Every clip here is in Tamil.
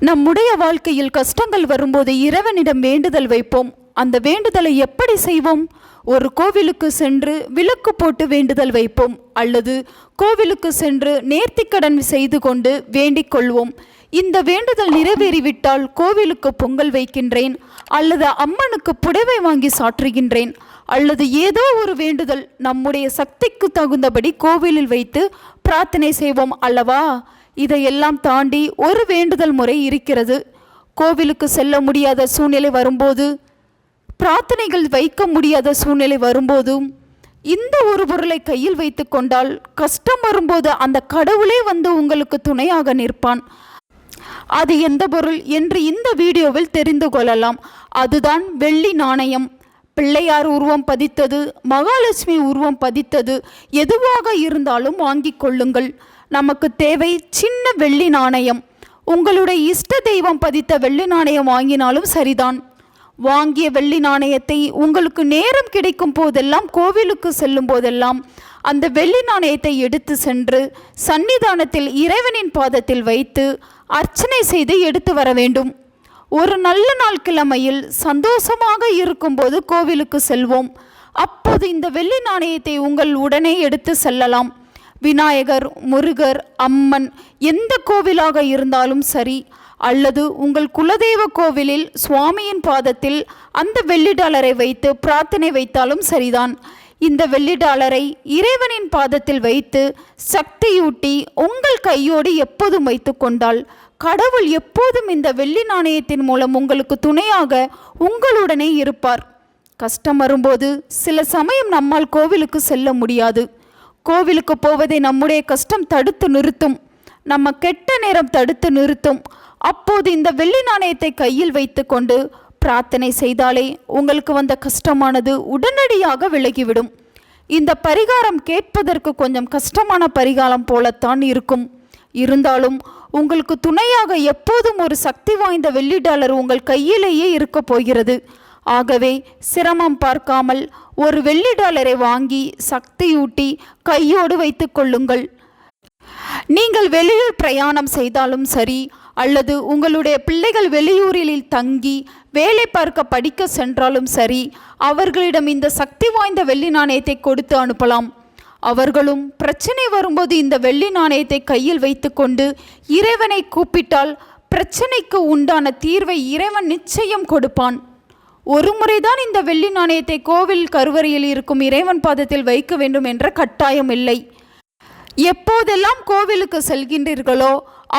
நம்முடைய வாழ்க்கையில் கஷ்டங்கள் வரும்போது இறைவனிடம் வேண்டுதல் வைப்போம். அந்த வேண்டுதலை எப்படி செய்வோம்? ஒரு கோவிலுக்கு சென்று விளக்கு போட்டு வேண்டுதல் வைப்போம். அல்லது கோவிலுக்கு சென்று நேர்த்திக்கடன் செய்து கொண்டு வேண்டிக் கொள்வோம். இந்த வேண்டுதல் நிறைவேறிவிட்டால் கோவிலுக்கு பொங்கல் வைக்கின்றேன். அல்லது அம்மனுக்கு புடவை வாங்கி சாற்றுகின்றேன். அல்லது ஏதோ ஒரு வேண்டுதல் நம்முடைய சக்திக்கு தகுந்தபடி கோவிலில் வைத்து பிரார்த்தனை செய்வோம் அல்லவா? இதையெல்லாம் தாண்டி ஒரு வேண்டுதல் முறை இருக்கிறது. கோவிலுக்கு செல்ல முடியாத சூழ்நிலை வரும்போது பிரார்த்தனைகள் வைக்க முடியாத சூழ்நிலை வரும்போதும் இந்த ஒரு பொருளை கையில் வைத்து கொண்டால் கஷ்டம் வரும்போது அந்த கடவுளே வந்து உங்களுக்கு துணையாக நிற்பான். அது எந்த பொருள் என்று இந்த வீடியோவில் தெரிந்து கொள்ளலாம். அதுதான் வெள்ளி நாணயம். பிள்ளையார் உருவம் பதித்தது மகாலட்சுமி உருவம் பதித்தது எதுவாக இருந்தாலும் வாங்கிக் கொள்ளுங்கள். நமக்கு தேவை சின்ன வெள்ளி நாணயம். உங்களுடைய இஷ்ட தெய்வம் பதித்த வெள்ளி நாணயம் வாங்கினாலும் சரிதான். வாங்கிய வெள்ளி நாணயத்தை உங்களுக்கு நேரம் கிடைக்கும் போதெல்லாம் கோவிலுக்கு செல்லும் போதெல்லாம் அந்த வெள்ளி நாணயத்தை எடுத்து சென்று சன்னிதானத்தில் இறைவனின் பாதத்தில் வைத்து அர்ச்சனை செய்து எடுத்து வர வேண்டும். ஒரு நல்ல நாள் கிழமையில் சந்தோஷமாக இருக்கும்போது கோவிலுக்கு செல்வோம். அப்போது இந்த வெள்ளி நாணயத்தை உங்கள் உடனே எடுத்து செல்லலாம். விநாயகர் முருகர் அம்மன் எந்த கோவிலாக இருந்தாலும் சரி அல்லது உங்கள் குலதெய்வ கோவிலில் சுவாமியின் பாதத்தில் அந்த வெள்ளி டாலரை வைத்து பிரார்த்தனை வைத்தாலும் சரிதான். இந்த வெள்ளி டாலரை இறைவனின் பாதத்தில் வைத்து சக்தியூட்டி உங்கள் கையோடு எப்போதும் வைத்து கொண்டால் கடவுள் எப்போதும் இந்த வெள்ளி நாணயத்தின் மூலம் உங்களுக்கு துணையாக உங்களுடனே இருப்பார். கஷ்டம் வரும்போது சில சமயம் நம்மால் கோவிலுக்கு செல்ல முடியாது. கோவிலுக்கு போவதை நம்முடைய கஷ்டம் தடுத்து நிறுத்தும். நம்ம கெட்ட நேரம் தடுத்து நிறுத்தும். அப்போது இந்த வெள்ளி நாணயத்தை கையில் வைத்துக்கொண்டு பிரார்த்தனை செய்தாலே உங்களுக்கு வந்த கஷ்டமானது உடனடியாக விலகிவிடும். இந்த பரிகாரம் கேட்பதற்கு கொஞ்சம் கஷ்டமான பரிகாரம் போலத்தான் இருக்கும். இருந்தாலும் உங்களுக்கு துணையாக எப்போதும் ஒரு சக்தி வாய்ந்த வெள்ளி டாலர் உங்கள் கையிலேயே இருக்க போகிறது. ஆகவே சிரமம் பார்க்காமல் ஒரு வெள்ளி டாலரை வாங்கி சக்தியூட்டி கையோடு வைத்து கொள்ளுங்கள். நீங்கள் வெளியூர் பிரயாணம் செய்தாலும் சரி அல்லது உங்களுடைய பிள்ளைகள் வெளியூரில் தங்கி வேலை பார்க்க படிக்க சென்றாலும் சரி அவர்களிடம் இந்த சக்தி வாய்ந்த வெள்ளி நாணயத்தை கொடுத்து அனுப்பலாம். அவர்களும் பிரச்சனை வரும்போது இந்த வெள்ளி நாணயத்தை கையில் வைத்துக்கொண்டு இறைவனை கூப்பிட்டால் பிரச்சனைக்கு உண்டான தீர்வை இறைவன் நிச்சயம் கொடுப்பான். ஒரு முறைதான் இந்த வெள்ளி நாணயத்தை கோவில் கருவறையில் இருக்கும் இறைவன் பாதத்தில் வைக்க வேண்டும் என்ற கட்டாயம் இல்லை. எப்போதெல்லாம் கோவிலுக்கு செல்கின்றீர்களோ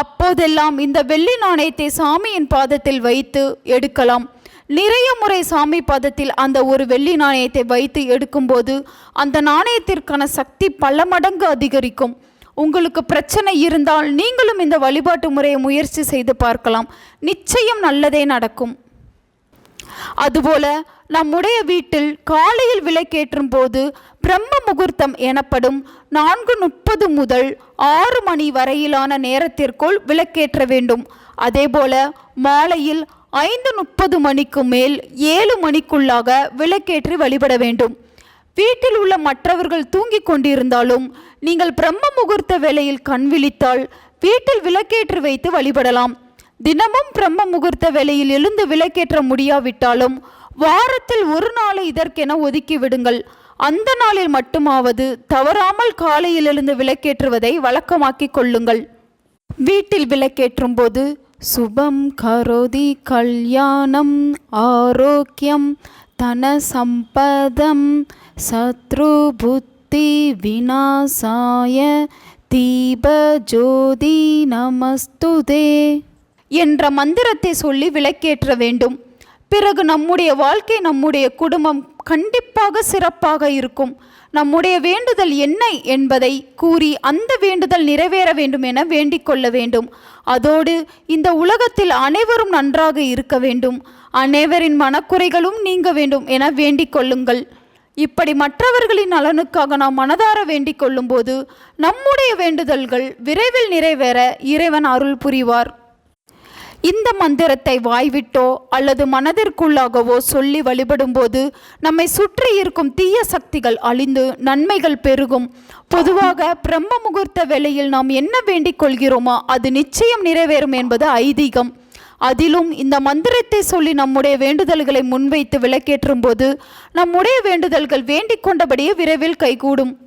அப்போதெல்லாம் இந்த வெள்ளி நாணயத்தை சாமியின் பாதத்தில் வைத்து எடுக்கலாம். நிறைய முறை சாமி பாதத்தில் அந்த ஒரு வெள்ளி நாணயத்தை வைத்து எடுக்கும்போது அந்த நாணயத்திற்கான சக்தி பல மடங்கு அதிகரிக்கும். உங்களுக்கு பிரச்சனை இருந்தால் நீங்களும் இந்த வழிபாட்டு முறையை முயற்சி செய்து பார்க்கலாம். நிச்சயம் நல்லதே நடக்கும். அதுபோல நம்முடைய வீட்டில் காலையில் விளக்கேற்றும் போது பிரம்ம முகூர்த்தம் எனப்படும் நான்கு முப்பது முதல் ஆறு மணி வரையிலான நேரத்திற்குள் விளக்கேற்ற வேண்டும். அதேபோல மாலையில் ஐந்து முப்பது மணிக்கு மேல் ஏழு மணிக்குள்ளாக விளக்கேற்றி வழிபட வேண்டும். வீட்டில் உள்ள மற்றவர்கள் தூங்கிக் கொண்டிருந்தாலும் நீங்கள் பிரம்ம முகூர்த்த வேளையில் கண் விழித்தால் வீட்டில் விளக்கேற்றி வைத்து வழிபடலாம். தினமும் பிரம்ம முகூர்த்த வேளையில் எழுந்து விளக்கேற்ற முடியாவிட்டாலும் வாரத்தில் ஒரு நாளை இதற்கென ஒதுக்கி விடுங்கள். அந்த நாளில் மட்டுமாவது தவறாமல் காலையில் எழுந்து விளக்கேற்றுவதை வழக்கமாக்கிக் கொள்ளுங்கள். வீட்டில் விளக்கேற்றும் போது சுபம் கரோதி கல்யாணம் ஆரோக்கியம் தன சம்பதம் சத்ரு புத்தி விநாசாய தீப ஜோதி நமஸ்துதே. என்ற மந்திரத்தை சொல்லி விளக்கேற்ற வேண்டும். பிறகு நம்முடைய வாழ்க்கை நம்முடைய குடும்பம் கண்டிப்பாக சிறப்பாக இருக்கும். நம்முடைய வேண்டுதல் என்ன என்பதை கூறி அந்த வேண்டுதல் நிறைவேற வேண்டும் என வேண்டிக் கொள்ள வேண்டும். அதோடு இந்த உலகத்தில் அனைவரும் நன்றாக இருக்க வேண்டும். அனைவரின் மனக்குறைகளும் நீங்க வேண்டும் என வேண்டிக் கொள்ளுங்கள். இப்படி மற்றவர்களின் நலனுக்காக நாம் மனதார வேண்டிக் கொள்ளும்போது நம்முடைய வேண்டுதல்கள் விரைவில் நிறைவேற இறைவன் அருள் புரிவார். இந்த மந்திரத்தை வாய்விட்டோ அல்லது மனதிற்குள்ளாகவோ சொல்லி வழிபடும்போது நம்மை சுற்றி இருக்கும் தீய சக்திகள் அழிந்து நன்மைகள் பெருகும். பொதுவாக பிரம்ம முகூர்த்த வேளையில் நாம் என்ன வேண்டிக் கொள்கிறோமோ? அது நிச்சயம் நிறைவேறும் என்பது ஐதீகம். அதிலும் இந்த மந்திரத்தை சொல்லி நம்முடைய வேண்டுதல்களை முன்வைத்து விளக்கேற்றும் போது நம்முடைய வேண்டுதல்கள் வேண்டிக் கொண்டபடியே விரைவில் கைகூடும்.